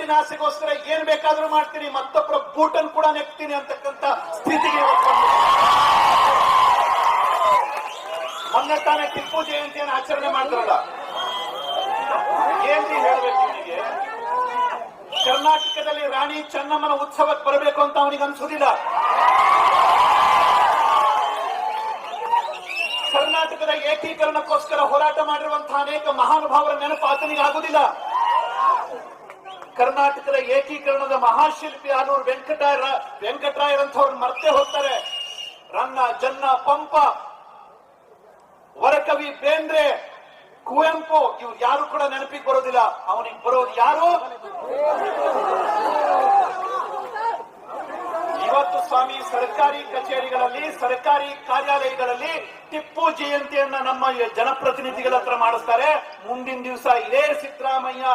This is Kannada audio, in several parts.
ಹೊಟ್ಟಿನ ಆಸೆಗೋಸ್ಕರ ಏನ್ ಬೇಕಾದ್ರೂ ಮಾಡ್ತೀನಿ ಮತ್ತೊಬ್ಬರ ಬೂಟನ್ ಕೂಡ ನೆಕ್ತೀನಿ ಅಂತಕ್ಕಂತ ಸ್ಥಿತಿಗೆ ಮೊನ್ನೆ ತಾನೇ ಟಿಪ್ಪು ಜಯಂತಿಯನ್ನು ಆಚರಣೆ ಮಾಡ್ತಾರಲ್ಲ ಏನ್ರಿ ಹೇಳಬೇಕು ಕರ್ನಾಟಕದಲ್ಲಿ ರಾಣಿ ಚೆನ್ನಮ್ಮನ ಉತ್ಸವಕ್ಕೆ ಬರಬೇಕು ಅಂತ ಅವನಿಗೆ ಅನ್ಸುದಿಲ್ಲ. ಕರ್ನಾಟಕದ ಏಕೀಕರಣಕ್ಕೋಸ್ಕರ ಹೋರಾಟ ಮಾಡಿರುವಂತಹ ಅನೇಕ ಮಹಾನುಭಾವರ ನೆನಪು ಆತನಿಗೆ ಆಗುದಿಲ್ಲ. ಕರ್ನಾಟಕದ ಏಕೀಕರಣದ ಮಹಾಶಿಲ್ಪಿ ಆನೂರು ವೆಂಕಟರಾಯ ವೆಂಕಟರಾಯರಂಥವ್ರು ಮರ್ತೆ ಹೋಗ್ತಾರೆ. ರನ್ನ, ಜನ್ನ, ಪಂಪ, ವರಕವಿ ಬೇಂದ್ರೆ, ಕುವೆಂಪು, ಇವ್ರು ಯಾರು ಕೂಡ ನೆನಪಿಗೆ ಬರೋದಿಲ್ಲ. ಅವನಿಗೆ ಬರೋದು ಯಾರು? ಇವತ್ತು ಸ್ವಾಮಿ ಸರ್ಕಾರಿ ಕಚೇರಿಗಳಲ್ಲಿ, ಸರ್ಕಾರಿ ಕಾರ್ಯಾಲಯಗಳಲ್ಲಿ ಟಿಪ್ಪು ಜಯಂತಿಯನ್ನ ನಮ್ಮ ಜನಪ್ರತಿನಿಧಿಗಳ ಹತ್ರ ಮಾಡಿಸ್ತಾರೆ. ಮುಂದಿನ ದಿವಸ ಇದೇ ಸಿದ್ದರಾಮಯ್ಯ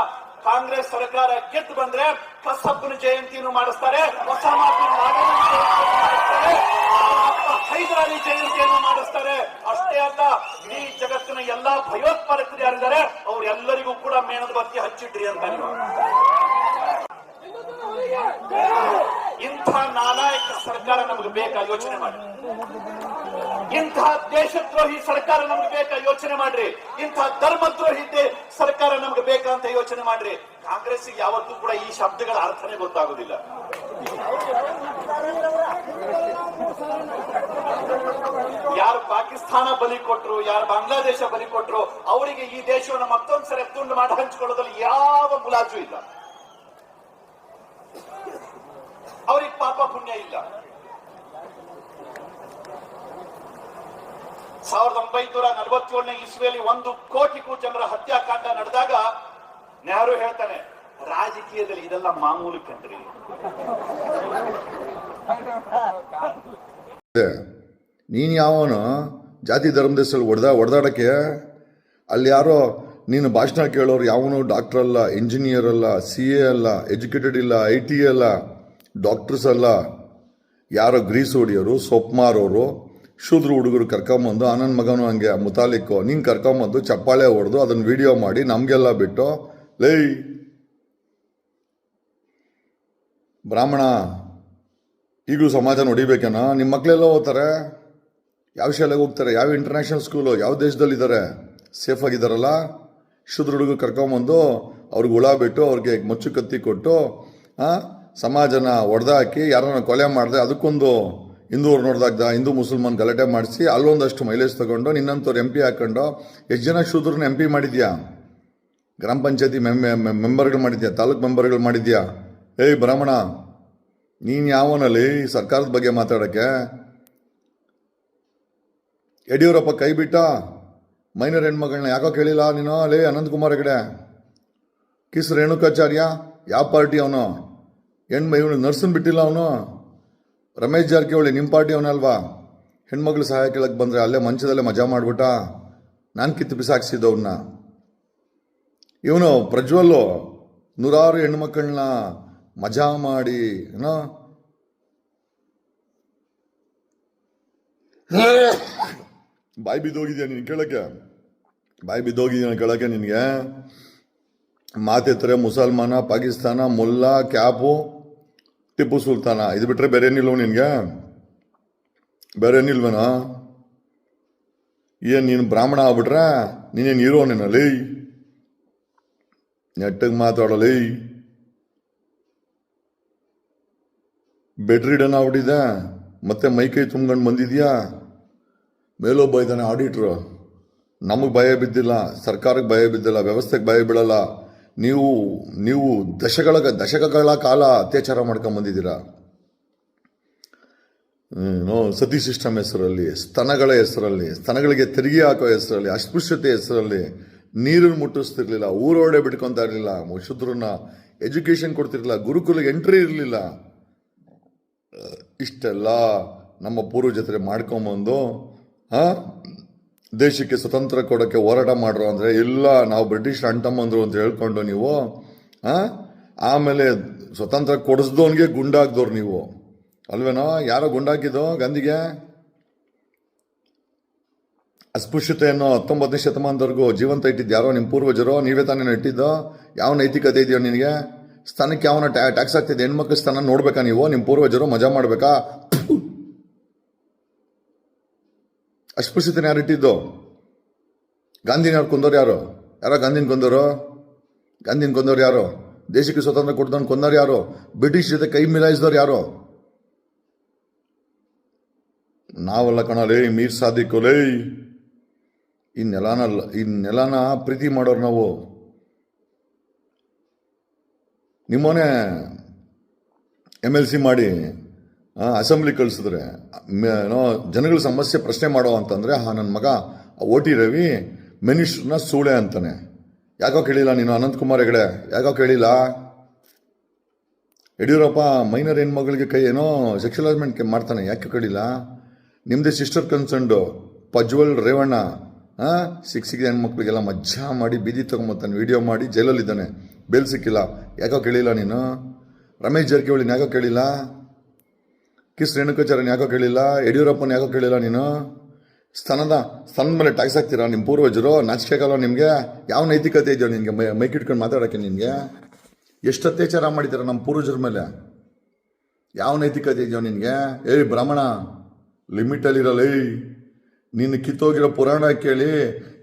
ಕಾಂಗ್ರೆಸ್ ಸರ್ಕಾರ ಗೆದ್ದು ಬಂದ್ರೆ ಕಸಬ್ಬನ ಜಯಂತಿಯನ್ನು ಮಾಡಿಸ್ತಾರೆ ಹೊಸ ಹೈದರಾಲಿ ಜಯಂತಿಯನ್ನು ಮಾಡಿಸ್ತಾರೆ. ಅಷ್ಟೇ ಅಲ್ಲ, ಇಡೀ ಜಗತ್ತಿನ ಎಲ್ಲಾ ಭಯೋತ್ಪಾದಕರು ಯಾರಿದ್ದಾರೆ, ಅವರೆಲ್ಲರಿಗೂ ಕೂಡ ಮೇಣದ ಬತ್ತಿ ಹಚ್ಚಿಡ್ರಿ ಅಂತ ಇಂಥ ನಾಲಾಯಕ ಸರ್ಕಾರ ನಮಗೆ ಬೇಕಾ? ಯೋಚನೆ ಮಾಡಿ. ಇಂಥ ದೇಶದ್ರೋಹಿ ಸರ್ಕಾರ ನಮ್ಗೆ ಬೇಕಾ? ಯೋಚನೆ ಮಾಡ್ರಿ. ಇಂತಹ ಧರ್ಮದ್ರೋಹಿ ಸರ್ಕಾರ ನಮ್ಗೆ ಬೇಕಾ ಅಂತ ಯೋಚನೆ ಮಾಡ್ರಿ. ಕಾಂಗ್ರೆಸ್ ಯಾವತ್ತೂ ಕೂಡ ಈ ಶಬ್ದಗಳ ಅರ್ಥನೇ ಗೊತ್ತಾಗುದಿಲ್ಲ. ಯಾರು ಪಾಕಿಸ್ತಾನ ಬಲಿ ಕೊಟ್ರು, ಯಾರು ಬಾಂಗ್ಲಾದೇಶ ಬಲಿ ಕೊಟ್ರು, ಅವರಿಗೆ ಈ ದೇಶವನ್ನು ಮತ್ತೊಂದ್ಸರಿ ತುಂಡು ಮಾಡಿ ಹಂಚಿಕೊಳ್ಳೋದ್ರಲ್ಲಿ ಯಾವ ಮುಲಾಜು ಇಲ್ಲ. ಅವ್ರಿಗೆ ಪಾಪ ಪುಣ್ಯ ಇಲ್ಲ. ಸಾವಿರದ ಒಂಬೈನೂರ ನಲವತ್ತೇಳನೇ ಇಸ್ವಿಯಲ್ಲಿ ಒಂದು ಕೋಟಿಗೂ ಜನರ ಹತ್ಯಾಕಾಂಡ ನಡೆದಾಗ ನೆಹರು ಹೇಳ್ತಾನೆ, ರಾಜಕೀಯದಲ್ಲಿ ಇದೆಲ್ಲ ಮಾಮೂಲಿ ಕಂಡ್ರಿ ನೀನು ಯಾವನು ಜಾತಿ ಧರ್ಮದ ಹೆಸರು ಹೊಡೆದ, ಹೊಡೆದಾಡಕ್ಕೆ? ಅಲ್ಲಿ ಯಾರೋ ನೀನು ಭಾಷಣ ಕೇಳೋರು ಯಾವನು ಡಾಕ್ಟರ್ ಅಲ್ಲ, ಇಂಜಿನಿಯರ್ ಅಲ್ಲ, ಸಿ ಎ ಅಲ್ಲ, ಎಜುಕೇಟೆಡ್ ಇಲ್ಲ, ಐ ಟಿ ಅಲ್ಲ, ಡಾಕ್ಟರ್ಸ್ ಅಲ್ಲ. ಯಾರೋ ಗ್ರೀಸ್ ಹೊಡಿಯೋರು ಸೊಪ್ಪು ಮಾರೋರು ಶೂದ್ರ ಹುಡುಗರು ಕರ್ಕೊಂಬಂದು ಆನಂದ್ ಮಗನು ಹಂಗೆ ಮುತಾಲಿಕ್ಕು ನಿಂಗೆ ಕರ್ಕೊಂಬಂದು ಚಪ್ಪಾಳೆ ಹೊಡೆದು ಅದನ್ನು ವಿಡಿಯೋ ಮಾಡಿ ನಮಗೆಲ್ಲ ಬಿಟ್ಟು ಲೈ ಬ್ರಾಹ್ಮಣ ಈಗಲೂ ಸಮಾಜ ನೋಡಿಬೇಕೇನೋ? ನಿಮ್ಮ ಮಕ್ಕಳೆಲ್ಲ ಹೋಗ್ತಾರೆ ಯಾವ ಶಾಲೆಗೆ ಹೋಗ್ತಾರೆ? ಯಾವ ಇಂಟರ್ನ್ಯಾಷನಲ್ ಸ್ಕೂಲು ಯಾವ ದೇಶದಲ್ಲಿದ್ದಾರೆ? ಸೇಫ್ ಆಗಿದ್ದಾರಲ್ಲ? ಶುದ್ರ ಹುಡುಗ ಕರ್ಕೊಂಬಂದು ಅವ್ರಿಗೆ ಹುಳ ಬಿಟ್ಟು ಅವ್ರಿಗೆ ಮುಚ್ಚು ಕತ್ತಿ ಕೊಟ್ಟು ಆ, ಸಮಾಜನ ಹೊಡೆದಾಕಿ ಯಾರನ್ನ ಕೊಲೆ ಮಾಡಿದೆ ಅದಕ್ಕೊಂದು ಹಿಂದೂರು ನೋಡಿದಾಗ ಹಿಂದೂ ಮುಸಲ್ಮಾನ್ ಗಲಾಟೆ ಮಾಡಿಸಿ ಅಲ್ಲೊಂದಷ್ಟು ಮೈಲೇಜ್ ತಗೊಂಡು ನಿನ್ನಂಥವ್ರು ಎಂ ಪಿ ಹಾಕೊಂಡು ಎಷ್ಟು ಜನ ಶೂದ್ರನ್ನ ಎಂ ಪಿ ಮಾಡಿದ್ಯಾ? ಗ್ರಾಮ ಪಂಚಾಯತಿ ಮೆಂಬರ್ಗಳು ಮಾಡಿದ್ಯಾ? ತಾಲೂಕು ಮೆಂಬರ್ಗಳು ಮಾಡಿದ್ಯಾ? ಏಯ್ ಬ್ರಾಹ್ಮಣ, ನೀನು ಯಾವನಲ್ಲಿ ಸರ್ಕಾರದ ಬಗ್ಗೆ ಮಾತಾಡೋಕ್ಕೆ? ಯಡಿಯೂರಪ್ಪ ಕೈ ಬಿಟ್ಟ? ಮೈನರ್ ಹೆಣ್ಮಗಳನ್ನ ಯಾಕೋ ಕೇಳಿಲ್ಲ ನೀನು? ಅಲ್ಲೇ ಅನಂತಕುಮಾರ್ ಹೆಗಡೆ. ಕಿಸ್ ರೇಣುಕಾಚಾರ್ಯ, ಯಾವ ಪಾರ್ಟಿ ಅವನು? ಹೆಣ್ಮ ಇವನು ನರ್ಸನ್ ಬಿಟ್ಟಿಲ್ಲ ಅವನು? ರಮೇಶ್ ಜಾರಕಿಹೊಳಿ ನಿಮ್ಮ ಪಾರ್ಟಿ ಅವನಲ್ವಾ ಹೆಣ್ಮಗಳು ಸಹಾಯ ಕೇಳಕ್ಕೆ ಬಂದರೆ ಅಲ್ಲೇ ಮಂಚದಲ್ಲೇ ಮಜಾ ಮಾಡಿಬಿಟ್ಟ? ನಾನು ಕಿತ್ತು ಬಿಸಾಕ್ಸಿದ್ದವನ್ನ ಇವನು ಪ್ರಜ್ವಲ್ಲು, ನೂರಾರು ಹೆಣ್ಮಕ್ಕಳನ್ನ ಮಜಾ ಮಾಡಿ, ಏನೋ? ಬಾಯಿ ಬಿದ್ದೋಗಿದ್ಯಾ ನೀನು ಕೇಳಕ್ಕೆ? ಬಾಯಿ ಬಿದ್ದೋಗಿದ್ಯಾ ಕೇಳಕ್ಕೆ ನಿನಗೆ? ಮಾತೆತ್ತರೆ ಮುಸಲ್ಮಾನ, ಪಾಕಿಸ್ತಾನ, ಮುಲ್ಲಾ, ಕ್ಯಾಪು ಟಿಪ್ಪು ಸುಲ್ತಾನ, ಇದು ಬಿಟ್ಟರೆ ಬೇರೆ ಏನಿಲ್ವ ನಿನಗೆ? ಬೇರೆ ಏನಿಲ್ವೇನೋ ಏನು, ನೀನು ಬ್ರಾಹ್ಮಣ ಆಗ್ಬಿಟ್ರೆ ನೀನೇನು ಹೀರೋನೇನಲ್ಲಿ ನೆಟ್ಟಗೆ ಮಾತಾಡಲಿ ಬೆಡ್ ರೀಡನ್ ಆಗ್ಬಿಟ್ಟಿದೆ ಮತ್ತೆ ಮೈಕೈ ತುಂಬ್ಕೊಂಡು ಬಂದಿದ್ಯಾ? ಮೇಲೊಬ್ಬ ಇದ್ದಾನೆ ಆಡಿಟ್ರು ನಮಗೆ ಭಯ ಬಿದ್ದಿಲ್ಲ, ಸರ್ಕಾರಕ್ಕೆ ಭಯ ಬಿದ್ದಿಲ್ಲ, ವ್ಯವಸ್ಥೆಗೆ ಭಯ ಬೀಳಲ್ಲ. ನೀವು ನೀವು ದಶಕಗಳ ದಶಕಗಳ ಕಾಲ ಅತ್ಯಾಚಾರ ಮಾಡ್ಕೊಂಡು ಬಂದಿದ್ದೀರಾ? ಸತಿ ಸಿಸ್ಟಮ್ ಹೆಸರಲ್ಲಿ ಸ್ತನಗಳ ಹೆಸರಲ್ಲಿ ಸ್ತನಗಳಿಗೆ ತೆರಿಗೆ ಹಾಕೋ ಹೆಸರಲ್ಲಿ ಅಸ್ಪೃಶ್ಯತೆ ಹೆಸರಲ್ಲಿ ನೀರನ್ನು ಮುಟ್ಟಿಸ್ತಿರ್ಲಿಲ್ಲ ಊರೋಡೆ ಬಿಟ್ಕೊತಾ ಇರಲಿಲ್ಲ ಶುದ್ರನ್ನ ಎಜುಕೇಶನ್ ಕೊಡ್ತಿರ್ಲಿಲ್ಲ ಗುರುಕುಲಿಗೆ ಎಂಟ್ರಿ ಇರಲಿಲ್ಲ. ಇಷ್ಟೆಲ್ಲ ನಮ್ಮ ಪೂರ್ವಜತೆ ಮಾಡ್ಕೊಂಬಂದು ಆ, ದೇಶಕ್ಕೆ ಸ್ವತಂತ್ರ ಕೊಡೋಕ್ಕೆ ಹೋರಾಟ ಮಾಡ್ರು ಅಂದರೆ ಇಲ್ಲ, ನಾವು ಬ್ರಿಟಿಷ್ ಅಂಟಮ್ಮಂದ್ರು ಅಂತ ಹೇಳ್ಕೊಂಡು ನೀವು ಆಮೇಲೆ ಸ್ವತಂತ್ರ ಕೊಡಿಸ್ದವನಿಗೆ ಗುಂಡಾಕ್ದವ್ರು ನೀವು. ಅಲ್ವೇನೋ? ಯಾರೋ ಗುಂಡಾಕಿದ್ದು ಗಾಂಧಿಗೆ ಅಸ್ಪೃಶ್ಯತೆಯನ್ನು ಹತ್ತೊಂಬತ್ತನೇ ಶತಮಾನದವರೆಗೂ ಜೀವಂತ ಇಟ್ಟಿದ್ದು ಯಾರೋ? ನಿಮ್ಮ ಪೂರ್ವಜರು? ನೀವೇ ತಾನೇ ಇಟ್ಟಿದ್ದೋ? ಯಾವ ನೈತಿಕತೆ ಇದೆಯೋ ನಿನಗೆ? ಸ್ಥಾನಕ್ಕೆ ಯಾವನ ಟ್ಯಾಕ್ಸ್ ಆಗ್ತಿದೆ ಹೆಣ್ಮಕ್ಳ ಸ್ಥಾನ ನೋಡ್ಬೇಕಾ ನೀವು? ನಿಮ್ಮ ಪೂರ್ವಜರು ಮಜಾ ಮಾಡ್ಬೇಕಾ? ಅಸ್ಪೃಶ್ಯತೆನ ಯಾರು ಇಟ್ಟಿದ್ದು ಗಾಂಧಿನ ಯಾರು ಕೊಂದವ್ರು ಯಾರು? ಯಾರೋ ಗಾಂಧಿನ ಕೊಂದವರು ಗಾಂಧಿನ ಕೊಂದವ್ರು ಯಾರು? ದೇಶಕ್ಕೆ ಸ್ವತಂತ್ರ ಕೊಡ್ದವ್ನು ಕೊಂದವ್ರು ಯಾರು? ಬ್ರಿಟಿಷ್ ಜೊತೆ ಕೈ ಮಿಲಾಯಿಸಿದವ್ರು ಯಾರು? ನಾವೆಲ್ಲ ಕಣಲೇ ಮೀರ್ ಸಾದಿ ಲೇ. ಈ ನೆಲನ ಈ ನೆಲನ ಪ್ರೀತಿ ಮಾಡೋರು ನಾವು. ನಿಮ್ಮನೆ ಎಂ ಎಲ್ ಸಿ ಮಾಡಿ ಅಸೆಂಬ್ಲಿ ಕಳಿಸಿದ್ರೆ ಏನೋ, ಜನಗಳ ಸಮಸ್ಯೆ ಪ್ರಶ್ನೆ ಮಾಡೋ ಅಂತಂದರೆ, ಹಾ ನನ್ನ ಮಗ ಓ ಟಿ ರವಿ ಮಿನಿಸ್ಟ್ರನ್ನ ಸೂಳೆ ಅಂತಾನೆ. ಯಾಕೋ ಕೇಳಿಲ್ಲ ನೀನು, ಅನಂತಕುಮಾರ್ ಹೆಗಡೆ? ಯಾಕೋ ಕೇಳಿಲ್ಲ? ಯಡಿಯೂರಪ್ಪ, ಮೈನರ್ ಹೆಣ್ಮಗಳಿಗೆ ಕೈ, ಏನೋ ಹರಾಸ್ಮೆಂಟ್ ಮಾಡ್ತಾನೆ. ಯಾಕೆ ಕೇಳಿಲ್ಲ? ನಿಮ್ಮದೇ ಸಿಸ್ಟರ್ ಕನ್ಸಂಡು ಪಜ್ವಲ್ ರೇವಣ್ಣ. ಹಾಂ ಸಿಕ್ ಸಿಕ್ಕಿದ ಹೆಣ್ಮಕ್ಳಿಗೆಲ್ಲ ಮಜ್ಜಾ ಮಾಡಿ ಬೀದಿ ತೊಗೊಂಬತ್ತಾನೆ ವಿಡಿಯೋ ಮಾಡಿ ಜೈಲಲ್ಲಿದ್ದಾನೆ. ಬೇಲ್ ಸಿಕ್ಕಿಲ್ಲ. ಯಾಕೋ ಕೇಳಿಲ್ಲ ನೀನು? ರಮೇಶ್ ಜಾರಕಿಹೊಳಿನ ಯಾಕೋ ಕೇಳಿಲ್ಲ? ಕಿಸ್ ರೇಣುಕಾಚಾರ್ಯನ ಯಾಕೋ ಕೇಳಿಲ್ಲ? ಯಡಿಯೂರಪ್ಪನ ಯಾಕೋ ಕೇಳಿಲ್ಲ ನೀನು? ಸ್ತನದ ಸ್ತನದ ಮೇಲೆ ಟ್ಯಾಕ್ಸ್ ಹಾಕ್ತೀರಾ ನಿಮ್ಮ ಪೂರ್ವಜರು? ನಾಚಿಕೆಗಲ್ಲ ನಿಮಗೆ? ಯಾವ ನೈತಿಕತೆ ಇದೆಯೋ ನಿಮಗೆ ಮೈಕ್ ಇಟ್ಕೊಂಡು ಮಾತಾಡೋಕ್ಕೆ ನಿನಗೆ? ಎಷ್ಟು ಅತ್ಯಾಚಾರ ಮಾಡಿದ್ದೀರ ನಮ್ಮ ಪೂರ್ವಜರ ಮೇಲೆ? ಯಾವ ನೈತಿಕತೆ ಇದೆಯೋ ನಿನಗೆ? ಏಯ್ ಬ್ರಾಹ್ಮಣ, ಲಿಮಿಟಲ್ಲಿರಲ್ಲ, ಏಯ್. ನೀನು ಕಿತ್ತೋಗಿರೋ ಪುರಾಣ ಕೇಳಿ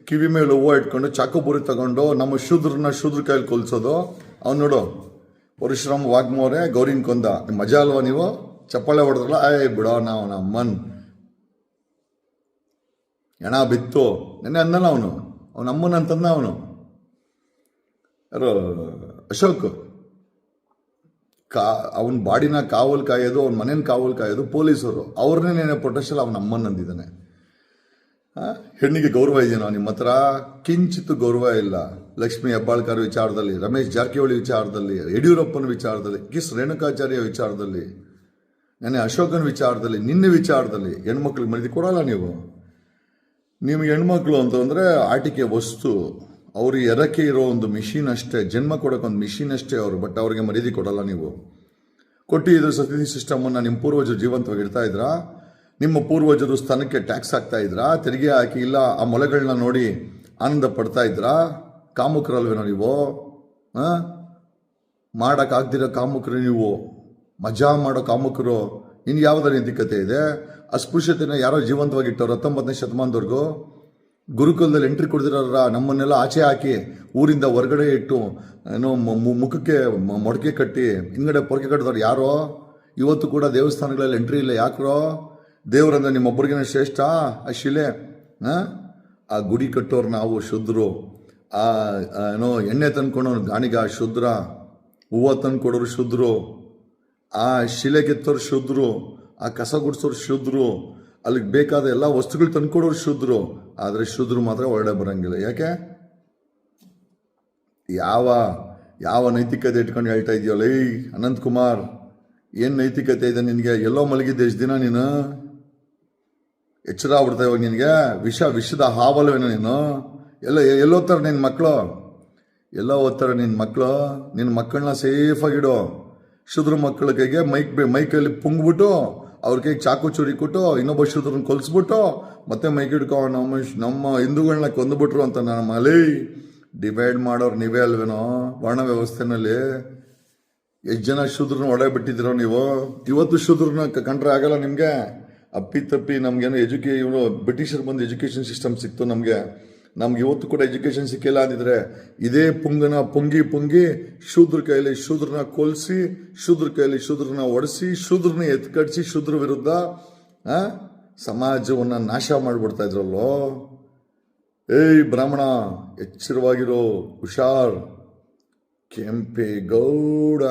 ಕಿವಿ ಮೇಲೆ ಹೂವು ಇಟ್ಕೊಂಡು ಚಾಕುಪುರಿ ತಗೊಂಡು ನಮ್ಮ ಶೂದ್ರನ ಶೂದ್ರ ಕೈಯಲ್ಲಿ ಕೊಲ್ಸೋದು. ಅವ್ನು ನೋಡು, ಪರಶುರಾಮ್ ವಾಗ್ಮೋರೆ, ಗೌರಿನ್ ಕೊಂದ. ಮಜಾ ಅಲ್ವಾ ನೀವು? ಚಪ್ಪಾಳೆ ಹೊಡೆದ್ರಲ್ಲ ಏಯ್ ಬಿಡೋ ನಾವು ನಮ್ಮನ್ ಹೆಣ ಬಿತ್ತು. ನೆನ್ನೆ ಅನ್ನಲ್ಲ ಅವನು, ಅವನ ಅಮ್ಮನ ಅಂತಂದ ಅವನು. ಯಾರು, ಅಶೋಕ್. ಕಾ, ಅವನ ಬಾಡಿನ ಕಾವಲು ಕಾಯೋದು, ಅವನ ಮನೇನ ಕಾವಲು ಕಾಯೋದು ಪೊಲೀಸರು. ಅವ್ರನ್ನೇ ನೆನೆ ಪ್ರೊಟೆಕ್ಷನ್ ಅವನ ಅಮ್ಮನ ಅಂದಿದ್ದಾನೆ? ಹೆಣ್ಣಿಗೆ ಗೌರವ ಇದೆಯೋ ನಿಮ್ಮ ಹತ್ರ? ಕಿಂಚಿತ್ತು ಗೌರವ ಇಲ್ಲ. ಲಕ್ಷ್ಮಿ ಹೆಬ್ಬಾಳ್ಕರ್ ವಿಚಾರದಲ್ಲಿ, ರಮೇಶ್ ಜಾರಕಿಹೊಳಿ ವಿಚಾರದಲ್ಲಿ, ಯಡಿಯೂರಪ್ಪನ ವಿಚಾರದಲ್ಲಿ, ಕಿಸ್ ರೇಣುಕಾಚಾರ್ಯ ವಿಚಾರದಲ್ಲಿ. ನೆನೆ ಅಶೋಕನ ವಿಚಾರದಲ್ಲಿ, ನಿನ್ನೆ ವಿಚಾರದಲ್ಲಿ ಹೆಣ್ಮಕ್ಳಿಗೆ ಮರ್ಯಾದೆ ಕೊಡಲ್ಲ ನೀವು. ನಿಮಗೆ ಹೆಣ್ಮಕ್ಳು ಅಂತಂದ್ರೆ ಆಟಿಕೆ ವಸ್ತು. ಅವರು ಎರಕೆ ಇರೋ ಒಂದು ಮಿಷಿನ್ ಅಷ್ಟೇ, ಜನ್ಮ ಕೊಡೋಕ್ಕೊಂದು ಒಂದು ಮಿಷಿನ್ ಅಷ್ಟೇ ಅವರು ಬಟ್ ಅವ್ರಿಗೆ ಮರ್ಯಾದೆ ಕೊಡಲ್ಲ ನೀವು. ಕೊಟ್ಟು ಇದು ಸತಿ ಸಿಸ್ಟಮನ್ನು ನಿಮ್ಮ ಪೂರ್ವಜರು ಜೀವಂತವಾಗಿ ಇಡ್ತಾ ಇದ್ರಾ? ನಿಮ್ಮ ಪೂರ್ವಜರು ಸ್ಥಾನಕ್ಕೆ ಟ್ಯಾಕ್ಸ್ ಹಾಕ್ತಾ ಇದ್ರಾ? ತೆರಿಗೆ ಹಾಕಿ ಇಲ್ಲ, ಆ ಮೊಲೆಗಳನ್ನ ನೋಡಿ ಆನಂದ ಪಡ್ತಾ ಇದ್ರಾ? ಕಾಮುಕರಲ್ವೇನೋ ನೀವು, ಹಾಂ? ಮಾಡೋಕ್ಕಾಗ್ದಿರೋ ಕಾಮುಕರು ನೀವು. ಮಜಾ ಮಾಡೋ ಕಾಮುಕರು ಇನ್ನು ಯಾವುದರ ನೈತಿಕತೆ ಇದೆ. ಅಸ್ಪೃಶ್ಯತೆಯನ್ನು ಯಾರೋ ಜೀವಂತವಾಗಿ ಇಟ್ಟವ್ರು ಹತ್ತೊಂಬತ್ತನೇ ಶತಮಾನದವರೆಗೂ ಗುರುಕುಲದಲ್ಲಿ ಎಂಟ್ರಿ ಕೊಡ್ದಿರೋರ ನಮ್ಮನ್ನೆಲ್ಲ ಆಚೆ ಹಾಕಿ ಊರಿಂದ ಹೊರಗಡೆ ಇಟ್ಟು, ಏನೋ ಮುಖಕ್ಕೆ ಮೊಡಕೆ ಕಟ್ಟಿ ಹಿಂಗಡೆ ಪೊರಕೆ ಕಟ್ಟಿದವ್ರು ಯಾರೋ? ಇವತ್ತು ಕೂಡ ದೇವಸ್ಥಾನಗಳಲ್ಲಿ ಎಂಟ್ರಿ ಇಲ್ಲ ಯಾಕ್ರೋ? ದೇವರಂದ್ರೆ ನಿಮ್ಮೊಬ್ಬರಿಗೇನೆ ಶ್ರೇಷ್ಠ? ಆ ಶಿಲೆ ಆ? ಗುಡಿ ಕಟ್ಟೋರು ನಾವು ಶುದ್ಧರು ಆ ಏನೋ ಎಣ್ಣೆ ತಂದ್ಕೊಂಡವ್ರು ಗಾಣಿಗ ಶುದ್ರ. ಹೂವು ತಂದ್ಕೊಡೋರು ಶುದ್ಧರು ಆ ಶಿಲೆ ಕೆತ್ತೋರು ಶುದ್ರು, ಆ ಕಸ ಗುಡಿಸೋರು ಶುದ್ರು, ಅಲ್ಲಿಗೆ ಬೇಕಾದ ಎಲ್ಲ ವಸ್ತುಗಳು ತಂದ್ಕೊಡೋರು ಶುದ್ಧರು ಆದರೆ ಶುದ್ಧರು ಮಾತ್ರ ಒಳ್ಳೆ ಬರೋಂಗಿಲ್ಲ. ಯಾಕೆ? ಯಾವ ಯಾವ ನೈತಿಕತೆ ಇಟ್ಕೊಂಡು ಹೇಳ್ತಾ ಇದೆಯಲ್ಲ ಏಯ್ ಅನಂತ್ ಕುಮಾರ್, ಏನು ನೈತಿಕತೆ ಇದೆ ನಿನಗೆ? ಎಲ್ಲೋ ಮಲಗಿದ್ದೆ ಎಷ್ಟು ದಿನ ನೀನು? ಎಚ್ಚರ ಆಗ್ಬಿಡ್ತಾ ಇವಾಗ ನಿನಗೆ? ವಿಷ, ವಿಷದ ಹಾವಲ್ವೇನೋ ನೀನು? ಎಲ್ಲ, ಎಲ್ಲೋತ್ತಾರೆ ನಿನ್ನ ಮಕ್ಕಳು ಎಲ್ಲ ಓದ್ತಾರೆ ನಿನ್ನ ಮಕ್ಕಳು ನಿನ್ನ ಮಕ್ಕಳನ್ನ ಸೇಫಾಗಿಡು ಶುದ್ರ ಮಕ್ಕಳ ಕೈಗೆ ಮೈಕ್ ಮೈಕಲ್ಲಿ ಪುಂಗ್ಬಿಟ್ಟು ಅವ್ರ ಕೈಗೆ ಚಾಕು ಚೂರಿ ಕೊಟ್ಟು ಇನ್ನೊಬ್ಬ ಶುದ್ರನ್ನ ಕೊಲ್ಸ್ಬಿಟ್ಟು ಮತ್ತೆ ಮೈಕ್ ಹಿಡ್ಕೊ, ನಮ್ಮ ನಮ್ಮ ಹಿಂದೂಗಳನ್ನ ಕೊಂದುಬಿಟ್ರು ಅಂತ ನಾನು ಮಲೈ. ಡಿವೈಡ್ ಮಾಡೋರು ನೀವೇ ಅಲ್ವೇನೋ? ವರ್ಣ ವ್ಯವಸ್ಥೆನಲ್ಲಿ ಎಷ್ಟು ಜನ ಶೂದ್ರನ್ನ ಒಡೆ ಬಿಟ್ಟಿದ್ದೀರೋ ನೀವು? ಇವತ್ತು ಶುದ್ರನ ಕಂಡ್ರೆ ಆಗಲ್ಲ ನಿಮಗೆ? ಅಪ್ಪಿ ತಪ್ಪಿ ನಮಗೇನು ಎಜುಕೇ, ಇವರು ಬ್ರಿಟಿಷರು ಬಂದು ಎಜುಕೇಷನ್ ಸಿಸ್ಟಮ್ ಸಿಕ್ತು ನಮಗೆ. ನಮ್ಗೆ ಇವತ್ತು ಕೂಡ ಎಜುಕೇಷನ್ ಸಿಕ್ಕಿಲ್ಲ ಅಂದಿದ್ರೆ ಇದೇ ಪುಂಗನ ಪುಂಗಿ ಪುಂಗಿ ಶೂದ್ರ ಕೈಯಲ್ಲಿ ಶೂದ್ರನ ಕೊಲ್ಸಿ, ಶೂದ್ರ ಕೈಯಲ್ಲಿ ಶೂದ್ರನ ಒಡಿಸಿ, ಶೂದ್ರನ ಎತ್ಕಡಿಸಿ ಶೂದ್ರ ವಿರುದ್ಧ ಸಮಾಜವನ್ನ ನಾಶ ಮಾಡಿಬಿಡ್ತಾ ಇದ್ರಲ್ಲೋ? ಏಯ್ ಬ್ರಾಹ್ಮಣ, ಎಚ್ಚರವಾಗಿರೋ ಹುಷಾರ್, ಕೆಂಪೇಗೌಡ.